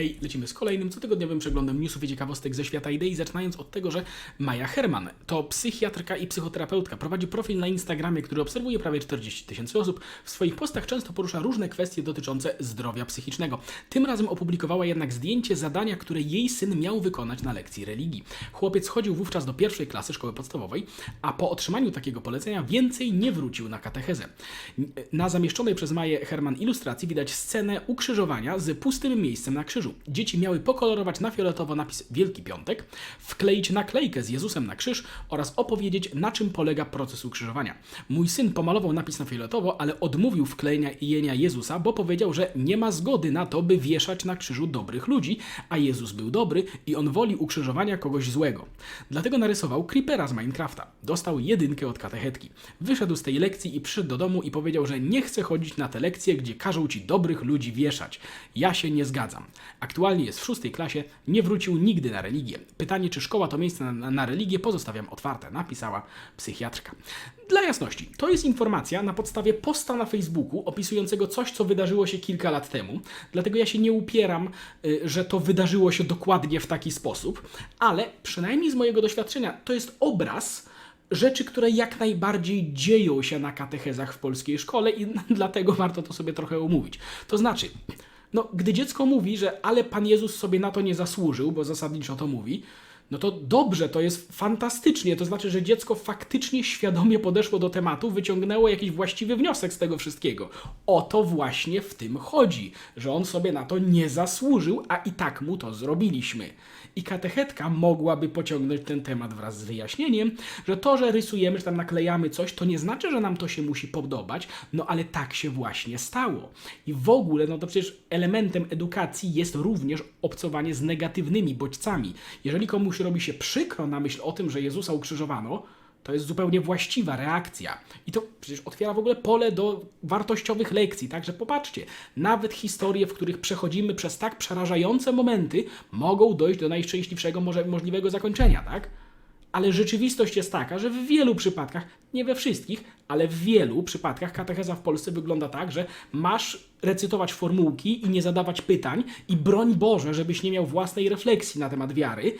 Hej, lecimy z kolejnym cotygodniowym przeglądem newsów i ciekawostek ze świata idei, zaczynając od tego, że Maja Herman to psychiatrka i psychoterapeutka. Prowadzi profil na Instagramie, który obserwuje prawie 40 tysięcy osób. W swoich postach często porusza różne kwestie dotyczące zdrowia psychicznego. Tym razem opublikowała jednak zdjęcie zadania, które jej syn miał wykonać na lekcji religii. Chłopiec chodził wówczas do pierwszej klasy szkoły podstawowej, a po otrzymaniu takiego polecenia więcej nie wrócił na katechezę. Na zamieszczonej przez Maję Herman ilustracji widać scenę ukrzyżowania z pustym miejscem na krzyżu. Dzieci miały pokolorować na fioletowo napis Wielki Piątek, wkleić naklejkę z Jezusem na krzyż oraz opowiedzieć, na czym polega proces ukrzyżowania. Mój syn pomalował napis na fioletowo, ale odmówił wklejenia jenia Jezusa, bo powiedział, że nie ma zgody na to, by wieszać na krzyżu dobrych ludzi, a Jezus był dobry i on woli ukrzyżowania kogoś złego. Dlatego narysował Creepera z Minecrafta. Dostał jedynkę od katechetki. Wyszedł z tej lekcji i przyszedł do domu i powiedział, że nie chce chodzić na te lekcje, gdzie każą ci dobrych ludzi wieszać. Ja się nie zgadzam. Aktualnie jest w szóstej klasie, nie wrócił nigdy na religię. Pytanie, czy szkoła to miejsce na, na, religię, pozostawiam otwarte, napisała psychiatrka. Dla jasności, to jest informacja na podstawie posta na Facebooku opisującego coś, co wydarzyło się kilka lat temu. Dlatego ja się nie upieram, y, że to wydarzyło się dokładnie w taki sposób, ale przynajmniej z mojego doświadczenia to jest obraz rzeczy, które jak najbardziej dzieją się na katechezach w polskiej szkole i dlatego warto to sobie trochę omówić. To znaczy, no, gdy dziecko mówi, że ale Pan Jezus sobie na to nie zasłużył, bo zasadniczo to mówi, no to dobrze, to jest fantastycznie. To znaczy, że dziecko faktycznie świadomie podeszło do tematu, wyciągnęło jakiś właściwy wniosek z tego wszystkiego. O to właśnie w tym chodzi, że on sobie na to nie zasłużył, a i tak mu to zrobiliśmy. I katechetka mogłaby pociągnąć ten temat wraz z wyjaśnieniem, że to, że rysujemy, że tam naklejamy coś, to nie znaczy, że nam to się musi podobać, no ale tak się właśnie stało. I w ogóle, no to przecież elementem edukacji jest również obcowanie z negatywnymi bodźcami. Jeżeli komuś robi się przykro na myśl o tym, że Jezusa ukrzyżowano, to jest zupełnie właściwa reakcja. I to przecież otwiera w ogóle pole do wartościowych lekcji. Także popatrzcie, nawet historie, w których przechodzimy przez tak przerażające momenty, mogą dojść do najszczęśliwszego może, możliwego zakończenia, tak? Ale rzeczywistość jest taka, że w wielu przypadkach, nie we wszystkich, ale w wielu przypadkach katecheza w Polsce wygląda tak, że masz recytować formułki i nie zadawać pytań i broń Boże, żebyś nie miał własnej refleksji na temat wiary,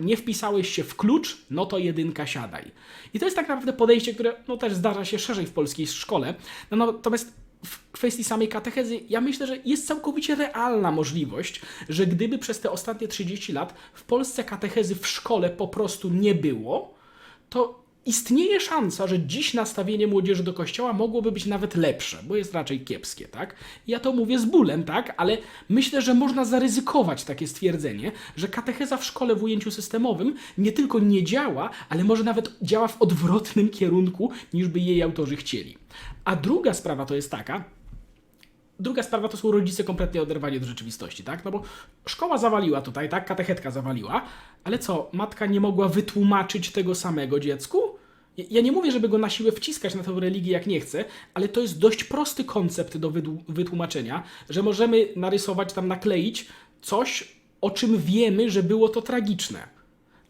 nie wpisałeś się w klucz, no to jedynka siadaj. I to jest tak naprawdę podejście, które no, też zdarza się szerzej w polskiej szkole. No, natomiast w kwestii samej katechezy, ja myślę, że jest całkowicie realna możliwość, że gdyby przez te ostatnie 30 lat w Polsce katechezy w szkole po prostu nie było, to istnieje szansa, że dziś nastawienie młodzieży do kościoła mogłoby być nawet lepsze, bo jest raczej kiepskie, tak? Ja to mówię z bólem, tak? Ale myślę, że można zaryzykować takie stwierdzenie, że katecheza w szkole w ujęciu systemowym nie tylko nie działa, ale może nawet działa w odwrotnym kierunku, niż by jej autorzy chcieli. A druga sprawa to jest taka, Druga sprawa to są rodzice kompletnie oderwani od rzeczywistości, tak? No bo szkoła zawaliła tutaj, tak? Katechetka zawaliła, ale co, matka nie mogła wytłumaczyć tego samego dziecku? Ja- nie mówię, żeby go na siłę wciskać na tę religię jak nie chce, ale to jest dość prosty koncept do wytłumaczenia, że możemy narysować tam, nakleić coś, o czym wiemy, że było to tragiczne.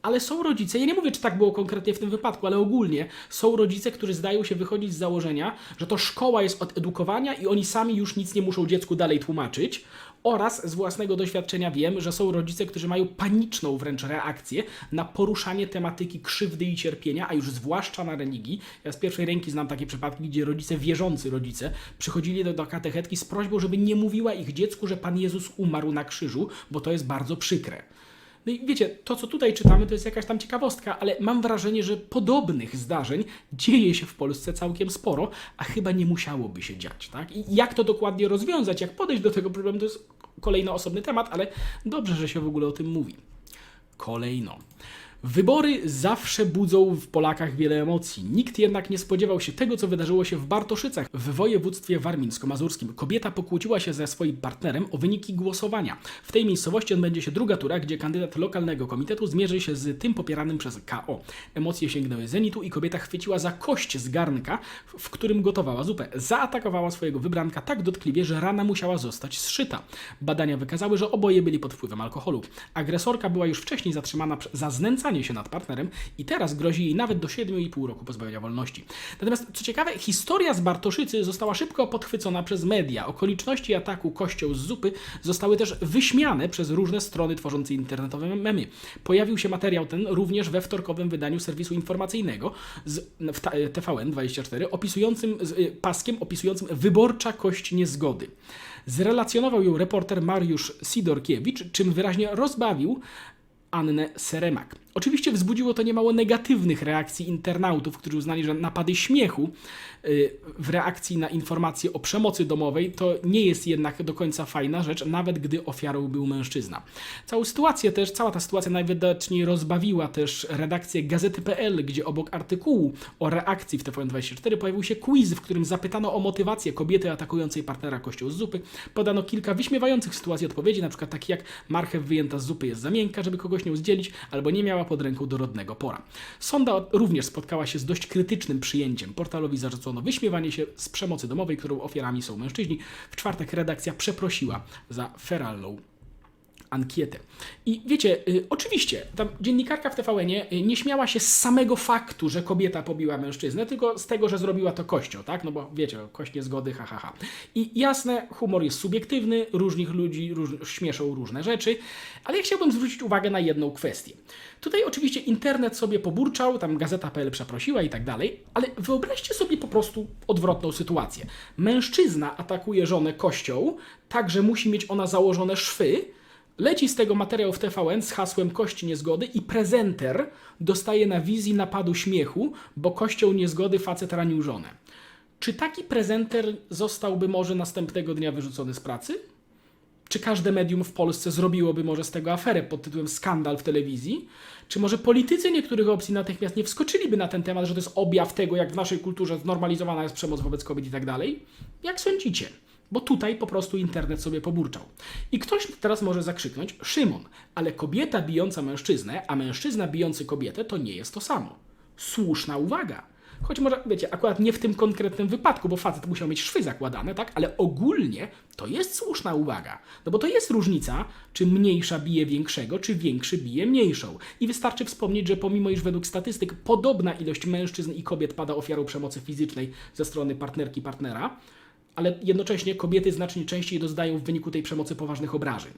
Ale są rodzice, ja nie mówię, czy tak było konkretnie w tym wypadku, ale ogólnie są rodzice, którzy zdają się wychodzić z założenia, że to szkoła jest od edukowania i oni sami już nic nie muszą dziecku dalej tłumaczyć. Oraz z własnego doświadczenia wiem, że są rodzice, którzy mają paniczną wręcz reakcję na poruszanie tematyki krzywdy i cierpienia, a już zwłaszcza na religii. Ja z pierwszej ręki znam takie przypadki, gdzie rodzice, wierzący rodzice, przychodzili do, do katechetki z prośbą, żeby nie mówiła ich dziecku, że Pan Jezus umarł na krzyżu, bo to jest bardzo przykre. No i wiecie, to co tutaj czytamy, to jest jakaś tam ciekawostka, ale mam wrażenie, że podobnych zdarzeń dzieje się w Polsce całkiem sporo, a chyba nie musiałoby się dziać, tak? I jak to dokładnie rozwiązać, jak podejść do tego problemu, to jest kolejny osobny temat, ale dobrze, że się w ogóle o tym mówi. Kolejno. Wybory zawsze budzą w Polakach wiele emocji. Nikt jednak nie spodziewał się tego, co wydarzyło się w Bartoszycach w województwie warmińsko-mazurskim. Kobieta pokłóciła się ze swoim partnerem o wyniki głosowania. W tej miejscowości odbędzie się druga tura, gdzie kandydat lokalnego komitetu zmierzy się z tym popieranym przez KO. Emocje sięgnęły zenitu i kobieta chwyciła za kość z garnka, w którym gotowała zupę. Zaatakowała swojego wybranka tak dotkliwie, że rana musiała zostać zszyta. Badania wykazały, że oboje byli pod wpływem alkoholu. Agresorka była już wcześniej zatrzymana za znęcanie się nad partnerem i teraz grozi jej nawet do 7,5 roku pozbawienia wolności. Natomiast co ciekawe, historia z Bartoszycy została szybko podchwycona przez media. Okoliczności ataku Kościoł z zupy zostały też wyśmiane przez różne strony tworzące internetowe memy. Pojawił się materiał ten również we wtorkowym wydaniu serwisu informacyjnego z, w ta- TVN24 opisującym z, y, paskiem opisującym wyborcza kość niezgody. Zrelacjonował ją reporter Mariusz Sidorkiewicz, czym wyraźnie rozbawił Annę Seremak. Oczywiście wzbudziło to niemało negatywnych reakcji internautów, którzy uznali, że napady śmiechu y, w reakcji na informacje o przemocy domowej to nie jest jednak do końca fajna rzecz, nawet gdy ofiarą był mężczyzna. Całą sytuację też, cała ta sytuacja najwidoczniej rozbawiła też redakcję Gazety.pl, gdzie obok artykułu o reakcji w TVN24 pojawił się quiz, w którym zapytano o motywację kobiety atakującej partnera kościoł z zupy. Podano kilka wyśmiewających sytuacji odpowiedzi, na przykład takie jak marchew wyjęta z zupy jest za miękka, żeby kogoś nią zdzielić, albo nie miała pod ręką dorodnego pora. Sonda również spotkała się z dość krytycznym przyjęciem. Portalowi zarzucono wyśmiewanie się z przemocy domowej, którą ofiarami są mężczyźni. W czwartek redakcja przeprosiła za feralną ankietę. I wiecie, y, oczywiście, dziennikarka w TVN-ie y, nie śmiała się z samego faktu, że kobieta pobiła mężczyznę, tylko z tego, że zrobiła to kością, tak? No bo wiecie, kość niezgody, ha, ha, ha. I jasne, humor jest subiektywny, różnych ludzi róż, śmieszą różne rzeczy, ale ja chciałbym zwrócić uwagę na jedną kwestię. Tutaj oczywiście internet sobie poburczał, tam gazeta.pl przeprosiła i tak dalej, ale wyobraźcie sobie po prostu odwrotną sytuację. Mężczyzna atakuje żonę kością, tak że musi mieć ona założone szwy, Leci z tego materiał w TVN z hasłem Kości Niezgody i prezenter dostaje na wizji napadu śmiechu, bo kością niezgody facet ranił żonę. Czy taki prezenter zostałby może następnego dnia wyrzucony z pracy? Czy każde medium w Polsce zrobiłoby może z tego aferę pod tytułem skandal w telewizji? Czy może politycy niektórych opcji natychmiast nie wskoczyliby na ten temat, że to jest objaw tego, jak w naszej kulturze znormalizowana jest przemoc wobec kobiet i tak dalej? Jak sądzicie? Bo tutaj po prostu internet sobie poburczał. I ktoś teraz może zakrzyknąć: Szymon, ale kobieta bijąca mężczyznę, a mężczyzna bijący kobietę to nie jest to samo. Słuszna uwaga. Choć może, wiecie, akurat nie w tym konkretnym wypadku, bo facet musiał mieć szwy zakładane, tak? Ale ogólnie to jest słuszna uwaga. No bo to jest różnica, czy mniejsza bije większego, czy większy bije mniejszą. I wystarczy wspomnieć, że pomimo iż według statystyk podobna ilość mężczyzn i kobiet pada ofiarą przemocy fizycznej ze strony partnerki partnera, ale jednocześnie kobiety znacznie częściej doznają w wyniku tej przemocy poważnych obrażeń.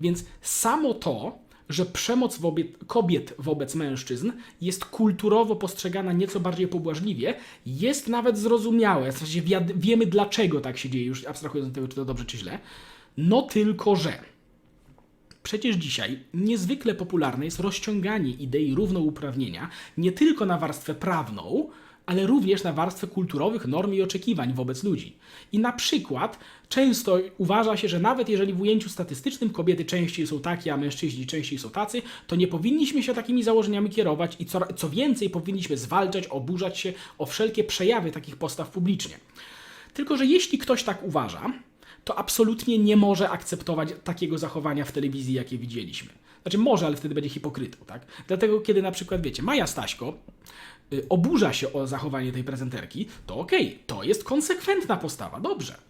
Więc samo to, że przemoc kobiet wobec mężczyzn jest kulturowo postrzegana nieco bardziej pobłażliwie, jest nawet zrozumiałe. W sensie wiemy dlaczego tak się dzieje, już abstrahując od tego, czy to dobrze, czy źle. No tylko, że Przecież dzisiaj niezwykle popularne jest rozciąganie idei równouprawnienia nie tylko na warstwę prawną, ale również na warstwę kulturowych norm i oczekiwań wobec ludzi. I na przykład często uważa się, że nawet jeżeli w ujęciu statystycznym kobiety częściej są takie, a mężczyźni częściej są tacy, to nie powinniśmy się takimi założeniami kierować i co, co więcej powinniśmy zwalczać, oburzać się o wszelkie przejawy takich postaw publicznie. Tylko, że jeśli ktoś tak uważa, to absolutnie nie może akceptować takiego zachowania w telewizji, jakie widzieliśmy. Znaczy może, ale wtedy będzie hipokrytą, tak? Dlatego, kiedy na przykład, wiecie, Maja Staśko y, oburza się o zachowanie tej prezenterki, to okej, to jest konsekwentna postawa, dobrze.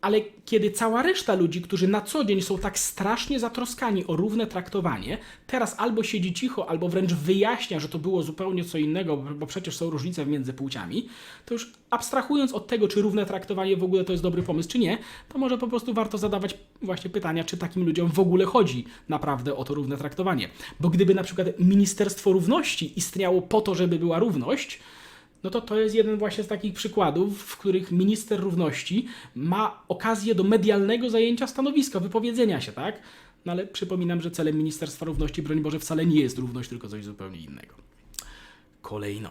Ale kiedy cała reszta ludzi, którzy na co dzień są tak strasznie zatroskani o równe traktowanie, teraz albo siedzi cicho, albo wręcz wyjaśnia, że to było zupełnie co innego, bo przecież są różnice między płciami, to już abstrahując od tego, czy równe traktowanie w ogóle to jest dobry pomysł, czy nie, to może po prostu warto zadawać właśnie pytania, czy takim ludziom w ogóle chodzi naprawdę o to równe traktowanie. Bo gdyby na przykład Ministerstwo Równości istniało po to, żeby była równość, no to to jest jeden właśnie z takich przykładów, w których minister równości ma okazję do medialnego zajęcia stanowiska, wypowiedzenia się, tak? No ale przypominam, że celem Ministerstwa Równości, broń Boże, wcale nie jest równość, tylko coś zupełnie innego. Kolejno.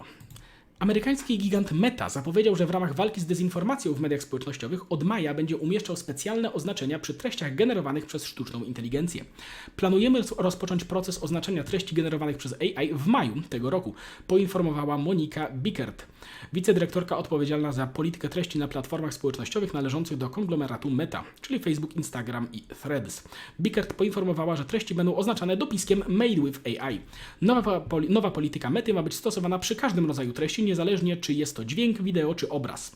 Amerykański gigant Meta zapowiedział, że w ramach walki z dezinformacją w mediach społecznościowych od maja będzie umieszczał specjalne oznaczenia przy treściach generowanych przez sztuczną inteligencję. Planujemy roz- rozpocząć proces oznaczenia treści generowanych przez AI w maju tego roku, poinformowała Monika Bickert, wicedyrektorka odpowiedzialna za politykę treści na platformach społecznościowych należących do konglomeratu Meta, czyli Facebook, Instagram i Threads. Bickert poinformowała, że treści będą oznaczane dopiskiem Made with AI. Nowa, poli- nowa polityka Mety ma być stosowana przy każdym rodzaju treści, niezależnie czy jest to dźwięk, wideo czy obraz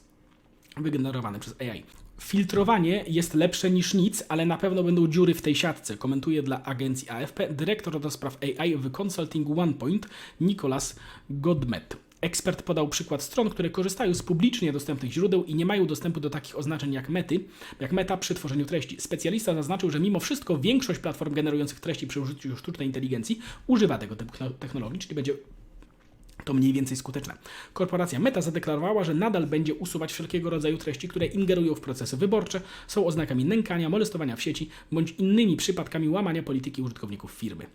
wygenerowany przez AI. Filtrowanie jest lepsze niż nic, ale na pewno będą dziury w tej siatce, komentuje dla agencji AFP dyrektor do spraw AI w Consulting OnePoint Nicolas Godmet. Ekspert podał przykład stron, które korzystają z publicznie dostępnych źródeł i nie mają dostępu do takich oznaczeń jak mety, jak meta przy tworzeniu treści. Specjalista zaznaczył, że mimo wszystko większość platform generujących treści przy użyciu sztucznej inteligencji używa tego typu technologii, czyli będzie to mniej więcej skuteczne. Korporacja Meta zadeklarowała, że nadal będzie usuwać wszelkiego rodzaju treści, które ingerują w procesy wyborcze, są oznakami nękania, molestowania w sieci bądź innymi przypadkami łamania polityki użytkowników firmy.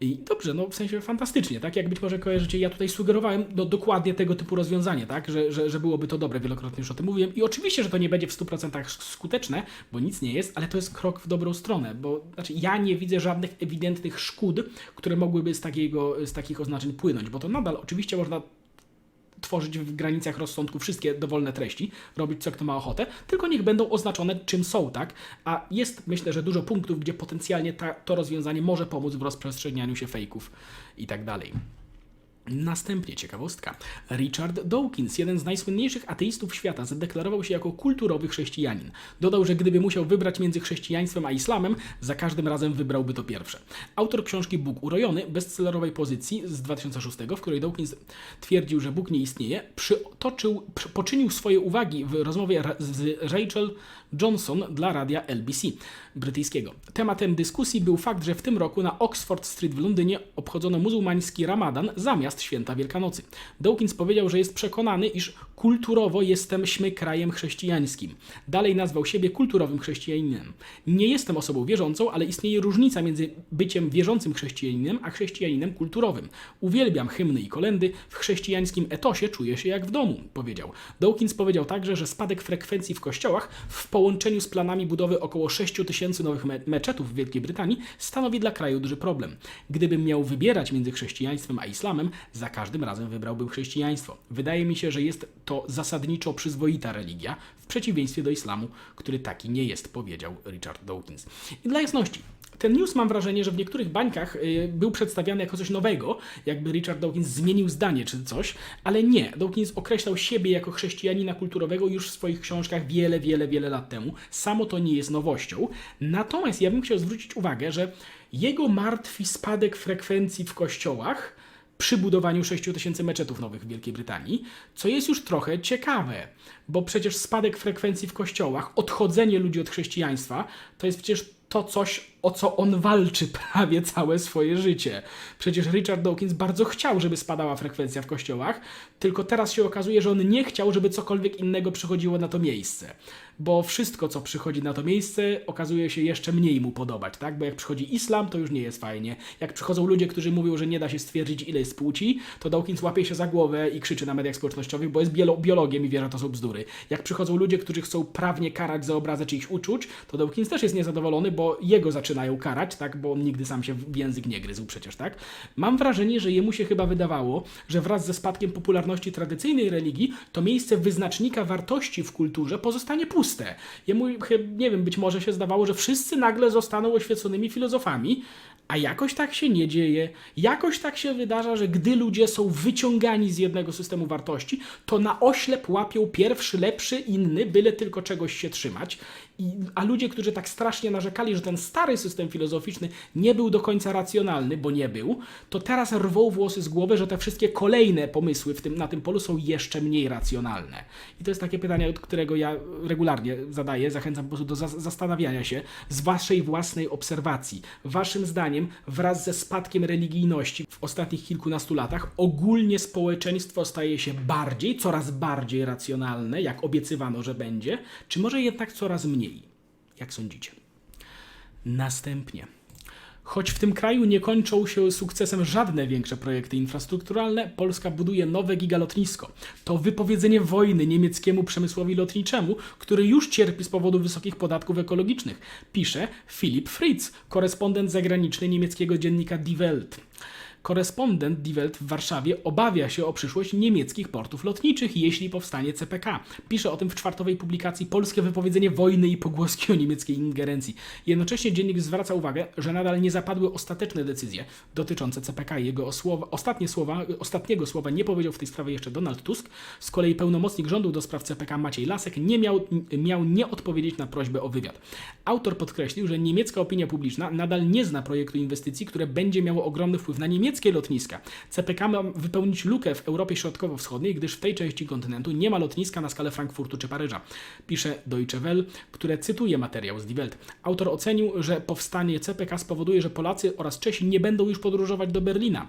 I dobrze, no w sensie fantastycznie, tak? Jak być może kojarzycie, ja tutaj sugerowałem no, dokładnie tego typu rozwiązanie, tak? Że, że, że byłoby to dobre, wielokrotnie już o tym mówiłem. I oczywiście, że to nie będzie w 100% skuteczne, bo nic nie jest, ale to jest krok w dobrą stronę, bo znaczy ja nie widzę żadnych ewidentnych szkód, które mogłyby z, takiego, z takich oznaczeń płynąć, bo to nadal oczywiście można tworzyć w granicach rozsądku wszystkie dowolne treści, robić co kto ma ochotę, tylko niech będą oznaczone czym są, tak? A jest myślę, że dużo punktów, gdzie potencjalnie ta, to rozwiązanie może pomóc w rozprzestrzenianiu się fejków i tak dalej. Następnie ciekawostka. Richard Dawkins, jeden z najsłynniejszych ateistów świata, zadeklarował się jako kulturowy chrześcijanin. Dodał, że gdyby musiał wybrać między chrześcijaństwem a islamem, za każdym razem wybrałby to pierwsze. Autor książki Bóg urojony, bestsellerowej pozycji z 2006, w której Dawkins twierdził, że Bóg nie istnieje, przytoczył, przy, poczynił swoje uwagi w rozmowie z Rachel Johnson dla radia LBC brytyjskiego. Tematem dyskusji był fakt, że w tym roku na Oxford Street w Londynie obchodzono muzułmański Ramadan zamiast święta Wielkanocy. Dawkins powiedział, że jest przekonany, iż kulturowo jesteśmy krajem chrześcijańskim. Dalej nazwał siebie kulturowym chrześcijaninem. Nie jestem osobą wierzącą, ale istnieje różnica między byciem wierzącym chrześcijaninem a chrześcijaninem kulturowym. Uwielbiam hymny i kolendy, w chrześcijańskim etosie czuję się jak w domu, powiedział. Dawkins powiedział także, że spadek frekwencji w kościołach w połączeniu z planami budowy około 6 tysięcy nowych me meczetów w Wielkiej Brytanii stanowi dla kraju duży problem. Gdybym miał wybierać między chrześcijaństwem a islamem, za każdym razem wybrałbym chrześcijaństwo. Wydaje mi się, że jest to zasadniczo przyzwoita religia, w przeciwieństwie do islamu, który taki nie jest, powiedział Richard Dawkins. I dla jasności, ten news mam wrażenie, że w niektórych bańkach y, był przedstawiany jako coś nowego, jakby Richard Dawkins zmienił zdanie czy coś, ale nie. Dawkins określał siebie jako chrześcijanina kulturowego już w swoich książkach wiele, wiele, wiele lat temu. Samo to nie jest nowością. Natomiast ja bym chciał zwrócić uwagę, że jego martwi spadek frekwencji w kościołach przy budowaniu 6 tysięcy meczetów nowych w Wielkiej Brytanii, co jest już trochę ciekawe, bo przecież spadek frekwencji w kościołach, odchodzenie ludzi od chrześcijaństwa, to jest przecież to coś, o co on walczy prawie całe swoje życie. Przecież Richard Dawkins bardzo chciał, żeby spadała frekwencja w kościołach, tylko teraz się okazuje, że on nie chciał, żeby cokolwiek innego przychodziło na to miejsce. Bo wszystko, co przychodzi na to miejsce, okazuje się jeszcze mniej mu podobać, tak? Bo jak przychodzi islam, to już nie jest fajnie. Jak przychodzą ludzie, którzy mówią, że nie da się stwierdzić, ile jest płci, to Dawkins łapie się za głowę i krzyczy na mediach społecznościowych, bo jest biologiem i wie, że to są bzdury. Jak przychodzą ludzie, którzy chcą prawnie karać za obrazę czyichś uczuć, to Dawkins też jest niezadowolony, bo jego zaczynają karać, tak? Bo on nigdy sam się w język nie gryzł przecież, tak? Mam wrażenie, że jemu się chyba wydawało, że wraz ze spadkiem popularności tradycyjnej religii, to miejsce wyznacznika wartości w kulturze pozostanie puste puste. Jemu, nie wiem, być może się zdawało, że wszyscy nagle zostaną oświeconymi filozofami, a jakoś tak się nie dzieje. Jakoś tak się wydarza, że gdy ludzie są wyciągani z jednego systemu wartości, to na oślep łapią pierwszy, lepszy, inny, byle tylko czegoś się trzymać. I, a ludzie, którzy tak strasznie narzekali, że ten stary system filozoficzny nie był do końca racjonalny, bo nie był, to teraz rwą włosy z głowy, że te wszystkie kolejne pomysły w tym, na tym polu są jeszcze mniej racjonalne. I to jest takie pytanie, od którego ja regularnie zadaję. Zachęcam po prostu do za zastanawiania się z waszej własnej obserwacji. Waszym zdaniem, wraz ze spadkiem religijności w ostatnich kilkunastu latach, ogólnie społeczeństwo staje się bardziej, coraz bardziej racjonalne, jak obiecywano, że będzie, czy może jednak coraz mniej? Jak sądzicie? Następnie. Choć w tym kraju nie kończą się sukcesem żadne większe projekty infrastrukturalne, Polska buduje nowe gigalotnisko. To wypowiedzenie wojny niemieckiemu przemysłowi lotniczemu, który już cierpi z powodu wysokich podatków ekologicznych, pisze Philip Fritz, korespondent zagraniczny niemieckiego dziennika Die Welt. Korespondent Die Welt w Warszawie obawia się o przyszłość niemieckich portów lotniczych, jeśli powstanie CPK. Pisze o tym w czwartowej publikacji Polskie wypowiedzenie wojny i pogłoski o niemieckiej ingerencji. Jednocześnie dziennik zwraca uwagę, że nadal nie zapadły ostateczne decyzje dotyczące CPK. Jego ostatnie słowa, ostatniego słowa nie powiedział w tej sprawie jeszcze Donald Tusk. Z kolei pełnomocnik rządu do spraw CPK Maciej Lasek nie miał, miał nie odpowiedzieć na prośbę o wywiad. Autor podkreślił, że niemiecka opinia publiczna nadal nie zna projektu inwestycji, które będzie miało ogromny wpływ na niemieckie lotniska. CPK ma wypełnić lukę w Europie Środkowo-Wschodniej, gdyż w tej części kontynentu nie ma lotniska na skalę Frankfurtu czy Paryża. Pisze Deutsche Welle, które cytuje materiał z Die Welt. Autor ocenił, że powstanie CPK spowoduje, że Polacy oraz Czesi nie będą już podróżować do Berlina.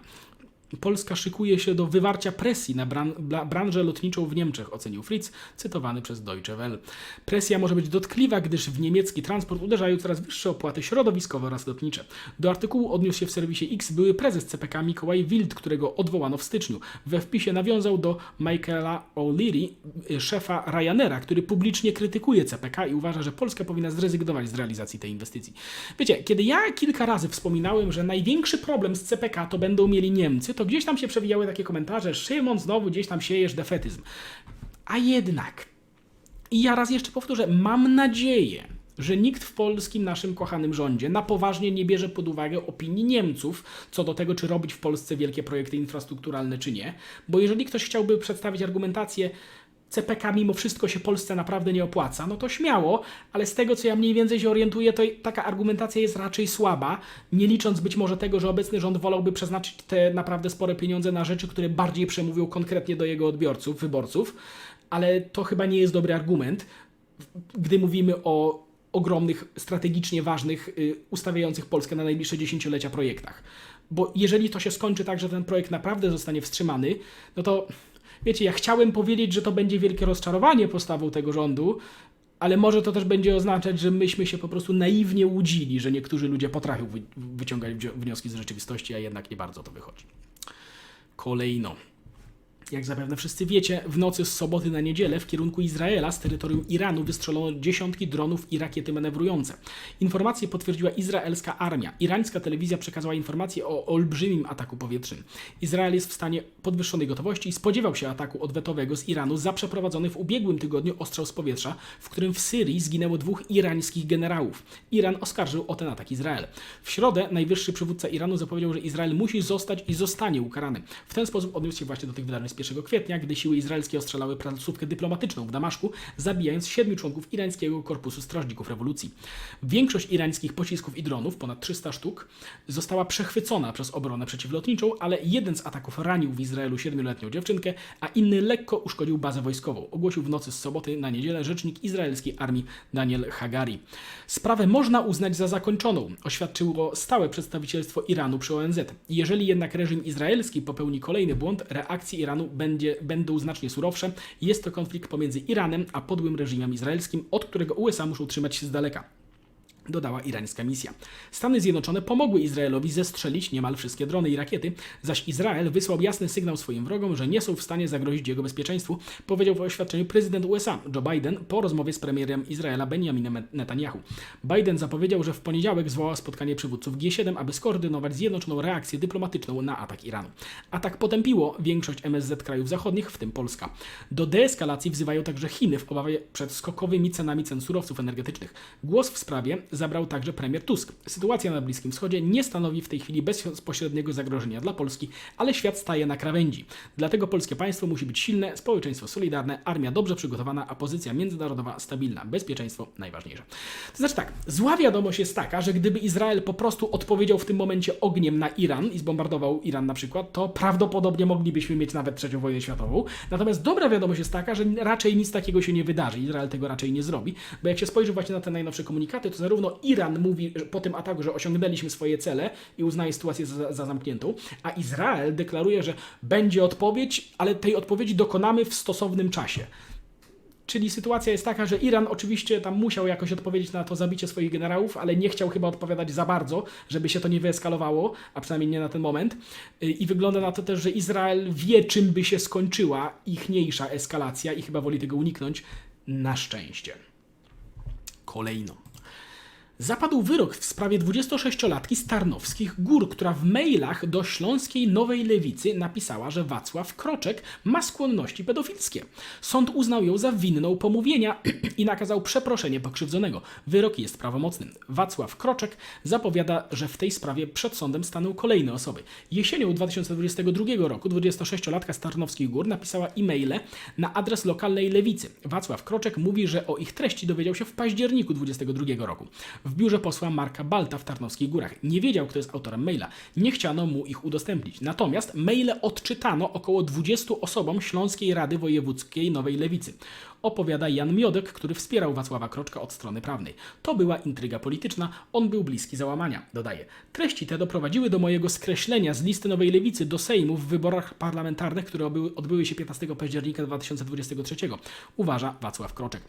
Polska szykuje się do wywarcia presji na bran branżę lotniczą w Niemczech, ocenił Fritz, cytowany przez Deutsche Welle. Presja może być dotkliwa, gdyż w niemiecki transport uderzają coraz wyższe opłaty środowiskowe oraz lotnicze. Do artykułu odniósł się w serwisie X były prezes CPK Mikołaj Wild, którego odwołano w styczniu. We wpisie nawiązał do Michaela O'Leary, y, szefa Ryanaira, który publicznie krytykuje CPK i uważa, że Polska powinna zrezygnować z realizacji tej inwestycji. Wiecie, kiedy ja kilka razy wspominałem, że największy problem z CPK to będą mieli Niemcy, to gdzieś tam się przewijały takie komentarze, Szymon, znowu gdzieś tam siejesz defetyzm. A jednak, i ja raz jeszcze powtórzę, mam nadzieję, że nikt w polskim naszym kochanym rządzie na poważnie nie bierze pod uwagę opinii Niemców co do tego, czy robić w Polsce wielkie projekty infrastrukturalne, czy nie. Bo jeżeli ktoś chciałby przedstawić argumentację, CPK mimo wszystko się Polsce naprawdę nie opłaca, no to śmiało, ale z tego co ja mniej więcej się orientuję, to taka argumentacja jest raczej słaba, nie licząc być może tego, że obecny rząd wolałby przeznaczyć te naprawdę spore pieniądze na rzeczy, które bardziej przemówią konkretnie do jego odbiorców, wyborców, ale to chyba nie jest dobry argument, gdy mówimy o ogromnych, strategicznie ważnych, y, ustawiających Polskę na najbliższe dziesięciolecia projektach. Bo jeżeli to się skończy tak, że ten projekt naprawdę zostanie wstrzymany, no to wiecie, ja chciałem powiedzieć, że to będzie wielkie rozczarowanie postawą tego rządu, ale może to też będzie oznaczać, że myśmy się po prostu naiwnie łudzili, że niektórzy ludzie potrafią wy- wyciągać wnioski z rzeczywistości, a jednak nie bardzo to wychodzi. Kolejno. Jak zapewne wszyscy wiecie, w nocy z soboty na niedzielę w kierunku Izraela z terytorium Iranu wystrzelono dziesiątki dronów i rakiety manewrujące. Informację potwierdziła izraelska armia. Irańska telewizja przekazała informację o olbrzymim ataku powietrznym. Izrael jest w stanie podwyższonej gotowości i spodziewał się ataku odwetowego z Iranu za przeprowadzony w ubiegłym tygodniu ostrzał z powietrza, w którym w Syrii zginęło dwóch irańskich generałów. Iran oskarżył o ten atak Izrael. W środę najwyższy przywódca Iranu zapowiedział, że Izrael musi zostać i zostanie ukarany. W ten sposób odniósł się właśnie do tych wydarzeń z 1 kwietnia, gdy siły izraelskie ostrzelały placówkę dyplomatyczną w Damaszku, zabijając siedmiu członków irańskiego korpusu strażników rewolucji. Większość irańskich pocisków i dronów, ponad 300 sztuk, została przechwycona przez obronę przeciwlotniczą, ale jeden z ataków ranił w Izraelu siedmioletnią dziewczynkę, a inny lekko uszkodził bazę wojskową. Ogłosił w nocy z soboty na niedzielę rzecznik izraelskiej armii Daniel Hagari. Sprawę można uznać za zakończoną, oświadczyło stałe przedstawicielstwo Iranu przy ONZ. Jeżeli jednak reżim izraelski popełni kolejny błąd, reakcje Iranu będzie, będą znacznie surowsze. Jest to konflikt pomiędzy Iranem a podłym reżimem izraelskim, od którego USA muszą trzymać się z daleka dodała irańska misja. Stany Zjednoczone pomogły Izraelowi zestrzelić niemal wszystkie drony i rakiety, zaś Izrael wysłał jasny sygnał swoim wrogom, że nie są w stanie zagrozić jego bezpieczeństwu, powiedział w oświadczeniu prezydent USA Joe Biden po rozmowie z premierem Izraela Benjaminem Netanyahu. Biden zapowiedział, że w poniedziałek zwoła spotkanie przywódców G7, aby skoordynować zjednoczoną reakcję dyplomatyczną na atak Iranu. Atak potępiło większość MSZ krajów zachodnich, w tym Polska. Do deeskalacji wzywają także Chiny w obawie przed skokowymi cenami cen surowców energetycznych. Głos w sprawie zabrał także premier Tusk. Sytuacja na Bliskim Wschodzie nie stanowi w tej chwili bezpośredniego zagrożenia dla Polski, ale świat staje na krawędzi. Dlatego polskie państwo musi być silne, społeczeństwo solidarne, armia dobrze przygotowana, a pozycja międzynarodowa stabilna. Bezpieczeństwo najważniejsze. To znaczy tak, zła wiadomość jest taka, że gdyby Izrael po prostu odpowiedział w tym momencie ogniem na Iran i zbombardował Iran na przykład, to prawdopodobnie moglibyśmy mieć nawet trzecią wojnę światową. Natomiast dobra wiadomość jest taka, że raczej nic takiego się nie wydarzy. Izrael tego raczej nie zrobi, bo jak się spojrzy właśnie na te najnowsze komunikaty, to zarówno Iran mówi po tym ataku, że osiągnęliśmy swoje cele i uznaje sytuację za, za zamkniętą, a Izrael deklaruje, że będzie odpowiedź, ale tej odpowiedzi dokonamy w stosownym czasie. Czyli sytuacja jest taka, że Iran oczywiście tam musiał jakoś odpowiedzieć na to zabicie swoich generałów, ale nie chciał chyba odpowiadać za bardzo, żeby się to nie wyeskalowało, a przynajmniej nie na ten moment. I wygląda na to też, że Izrael wie, czym by się skończyła ichniejsza eskalacja i chyba woli tego uniknąć. Na szczęście. Kolejno. Zapadł wyrok w sprawie 26-latki z Tarnowskich Gór, która w mailach do Śląskiej Nowej Lewicy napisała, że Wacław Kroczek ma skłonności pedofilskie. Sąd uznał ją za winną pomówienia i nakazał przeproszenie pokrzywdzonego. Wyrok jest prawomocny. Wacław Kroczek zapowiada, że w tej sprawie przed sądem staną kolejne osoby. Jesienią 2022 roku 26-latka z Tarnowskich Gór napisała e-maile na adres lokalnej lewicy. Wacław Kroczek mówi, że o ich treści dowiedział się w październiku 2022 roku w biurze posła Marka Balta w Tarnowskich Górach. Nie wiedział, kto jest autorem maila. Nie chciano mu ich udostępnić. Natomiast maile odczytano około 20 osobom Śląskiej Rady Wojewódzkiej Nowej Lewicy. Opowiada Jan Miodek, który wspierał Wacława Kroczka od strony prawnej. To była intryga polityczna, on był bliski załamania, dodaje. Treści te doprowadziły do mojego skreślenia z listy Nowej Lewicy do Sejmu w wyborach parlamentarnych, które odbyły się 15 października 2023. Uważa Wacław Kroczek.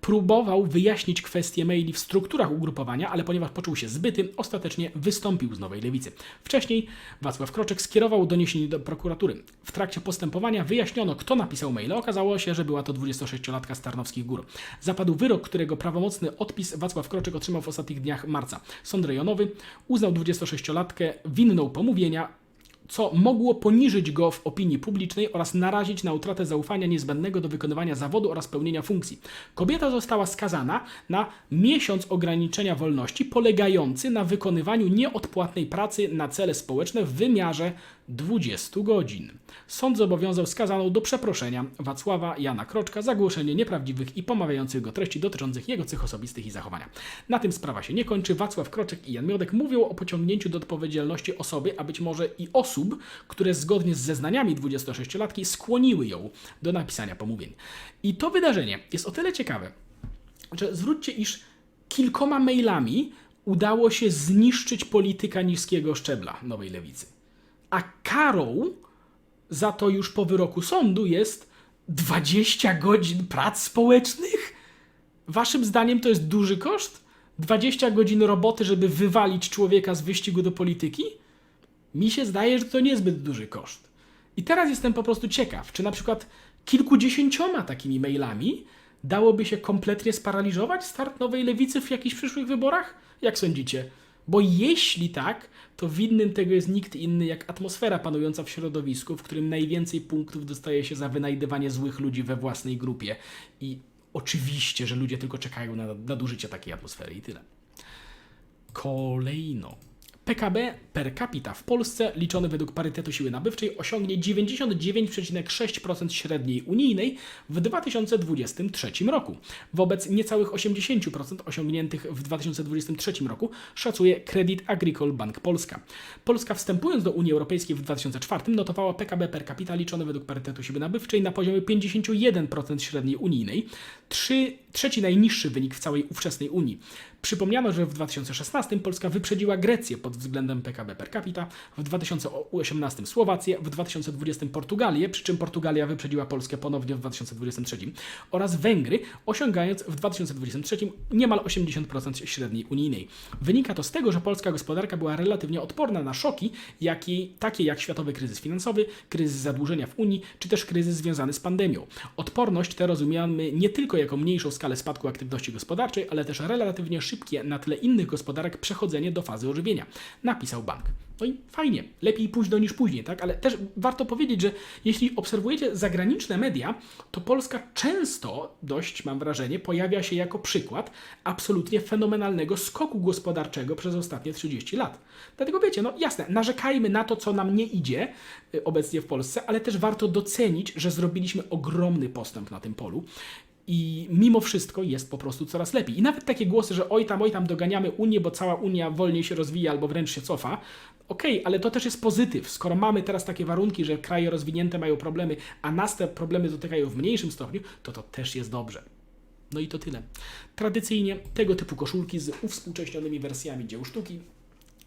Próbował wyjaśnić kwestie maili w strukturach ugrupowania, ale ponieważ poczuł się zbyty, ostatecznie wystąpił z Nowej Lewicy. Wcześniej Wacław Kroczek skierował doniesienie do prokuratury. W trakcie postępowania wyjaśniono, kto napisał maile. Okazało się, że była to 26-latka z Tarnowskich Gór. Zapadł wyrok, którego prawomocny odpis Wacław Kroczek otrzymał w ostatnich dniach marca. Sąd rejonowy uznał 26-latkę winną pomówienia, co mogło poniżyć go w opinii publicznej oraz narazić na utratę zaufania niezbędnego do wykonywania zawodu oraz pełnienia funkcji. Kobieta została skazana na miesiąc ograniczenia wolności polegający na wykonywaniu nieodpłatnej pracy na cele społeczne w wymiarze 20 godzin. Sąd zobowiązał skazaną do przeproszenia Wacława Jana Kroczka za głoszenie nieprawdziwych i pomawiających go treści dotyczących jego cech osobistych i zachowania. Na tym sprawa się nie kończy. Wacław Kroczek i Jan Miodek mówią o pociągnięciu do odpowiedzialności osoby, a być może i osób, które zgodnie z zeznaniami 26-latki skłoniły ją do napisania pomówień. I to wydarzenie jest o tyle ciekawe, że zwróćcie, iż kilkoma mailami udało się zniszczyć polityka niskiego szczebla Nowej Lewicy. A karą za to już po wyroku sądu jest 20 godzin prac społecznych? Waszym zdaniem to jest duży koszt? 20 godzin roboty, żeby wywalić człowieka z wyścigu do polityki? Mi się zdaje, że to niezbyt duży koszt. I teraz jestem po prostu ciekaw, czy na przykład kilkudziesięcioma takimi mailami dałoby się kompletnie sparaliżować start nowej lewicy w jakichś przyszłych wyborach? Jak sądzicie? Bo jeśli tak, to winnym tego jest nikt inny jak atmosfera panująca w środowisku, w którym najwięcej punktów dostaje się za wynajdywanie złych ludzi we własnej grupie. I oczywiście, że ludzie tylko czekają na nadużycie takiej atmosfery i tyle. Kolejno. PKB per capita w Polsce, liczony według parytetu siły nabywczej, osiągnie 99,6% średniej unijnej w 2023 roku. Wobec niecałych 80% osiągniętych w 2023 roku szacuje Credit Agricole Bank Polska. Polska wstępując do Unii Europejskiej w 2004 notowała PKB per capita liczony według parytetu siły nabywczej na poziomie 51% średniej unijnej, trzy, trzeci najniższy wynik w całej ówczesnej Unii. Przypomniano, że w 2016 Polska wyprzedziła Grecję pod względem PKB per capita, w 2018 Słowację, w 2020 Portugalię, przy czym Portugalia wyprzedziła Polskę ponownie w 2023 oraz Węgry, osiągając w 2023 niemal 80% średniej unijnej. Wynika to z tego, że polska gospodarka była relatywnie odporna na szoki, jakie, takie jak światowy kryzys finansowy, kryzys zadłużenia w Unii, czy też kryzys związany z pandemią. Odporność tę rozumiemy nie tylko jako mniejszą skalę spadku aktywności gospodarczej, ale też relatywnie szybkie na tle innych gospodarek przechodzenie do fazy ożywienia, napisał bank. No i fajnie, lepiej późno niż później, tak? Ale też warto powiedzieć, że jeśli obserwujecie zagraniczne media, to Polska często, dość mam wrażenie, pojawia się jako przykład absolutnie fenomenalnego skoku gospodarczego przez ostatnie 30 lat. Dlatego wiecie, no jasne, narzekajmy na to, co nam nie idzie y, obecnie w Polsce, ale też warto docenić, że zrobiliśmy ogromny postęp na tym polu. I mimo wszystko jest po prostu coraz lepiej. I nawet takie głosy, że oj tam, oj tam doganiamy Unię, bo cała Unia wolniej się rozwija albo wręcz się cofa. Okej, ale to też jest pozytyw. Skoro mamy teraz takie warunki, że kraje rozwinięte mają problemy, a nas te problemy dotykają w mniejszym stopniu, to to też jest dobrze. No i to tyle. Tradycyjnie tego typu koszulki z uwspółcześnionymi wersjami dzieł sztuki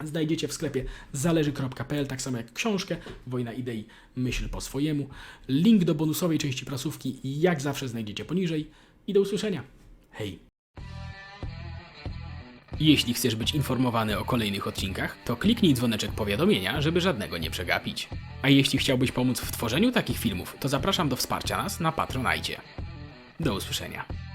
znajdziecie w sklepie zależy.pl, tak samo jak książkę Wojna idei, myśl po swojemu. Link do bonusowej części prasówki jak zawsze znajdziecie poniżej. I do usłyszenia. Hej! Jeśli chcesz być informowany o kolejnych odcinkach, to kliknij dzwoneczek powiadomienia, żeby żadnego nie przegapić. A jeśli chciałbyś pomóc w tworzeniu takich filmów, to zapraszam do wsparcia nas na Patronajcie. Do usłyszenia.